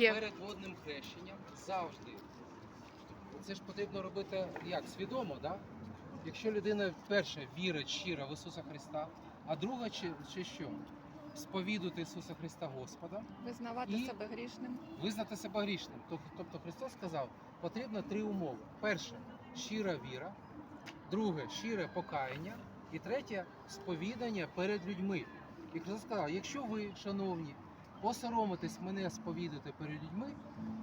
Є. перед водним хрещенням завжди. Це ж потрібно робити як? Свідомо, да? Якщо людина перше вірить щиро в Ісуса Христа, а друга чи, чи що? Сповідувати Ісуса Христа Господа, Визнавати І- себе грішним. визнати себе грішним. Тобто Христос сказав, потрібно три умови. Перше щира віра, друге щире покаяння, і третє сповідання перед людьми. І Христос сказав, якщо ви, шановні, посоромитесь мене сповідати перед людьми,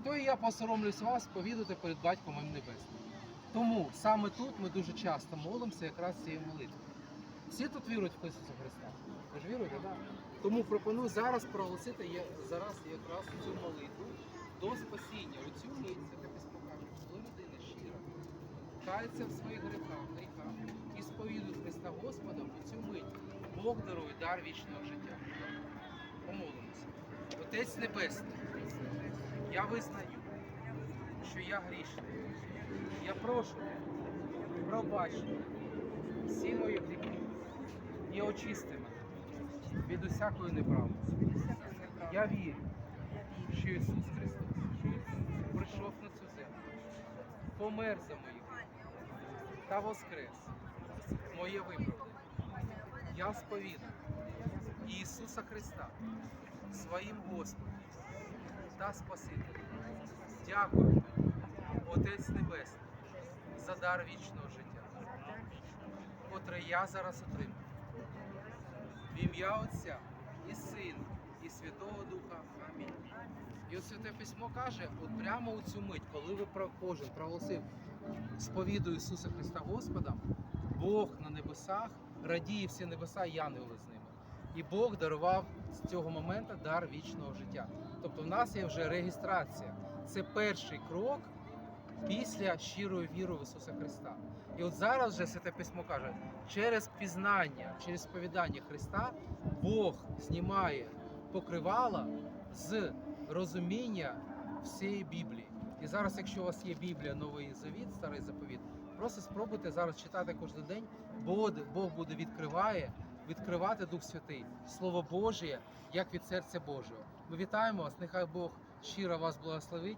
то і я посоромлюсь вас сповідати перед Батьком моїм Небесним. Тому саме тут ми дуже часто молимося якраз цією молитвою. Всі тут вірують в Ісуса Христа. Ви ж віруєте, так? Тому пропоную зараз проголосити є- зараз якраз цю молитву до спасіння. У цю мить це письмо каже, коли людина щира кається в своїх грехах, гріхах і сповідує Христа Господом, у цю мить Бог дарує дар вічного життя. Помолимося. Отець Небесний, я визнаю, що я грішний. Я прошу, пробач всі мої гріхи і очисти мене від усякої неправди. Я вірю, що Ісус Христос прийшов на цю землю, помер за мої гріхи та воскрес моє виправдання. Я сповідую Ісуса Христа своїм Господом та Спасителем. Дякую, Отець Небесний, за дар вічного життя, котре я зараз отримую. В ім'я Отця і Сина, і Святого Духа. Амінь. І от Святе Письмо каже, от прямо у цю мить, коли ви кожен проголосив сповідую Ісуса Христа Господа, Бог на небесах радіє всі небеса і ангели з ними. І Бог дарував з цього моменту дар вічного життя. Тобто в нас є вже реєстрація. Це перший крок після щирої віри в Ісуса Христа. І от зараз вже Святе Письмо каже, через пізнання, через сповідання Христа Бог знімає покривала з розуміння всієї Біблії. І зараз, якщо у вас є Біблія, Новий Завіт, Старий Заповіт, просто спробуйте зараз читати кожен день, бо Бог буде відкриває, відкривати Дух Святий, Слово Боже, як від серця Божого. Ми вітаємо вас, нехай Бог щиро вас благословить.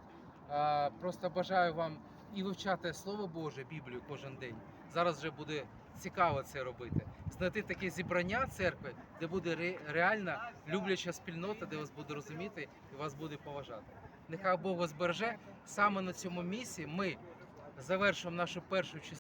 Просто бажаю вам і вивчати Слово Боже, Біблію кожен день. Зараз вже буде цікаво це робити. Знайти таке зібрання церкви, де буде реальна любляча спільнота, де вас буде розуміти і вас буде поважати. Нехай Бог вас береже. Саме на цьому місці ми завершимо нашу першу частину.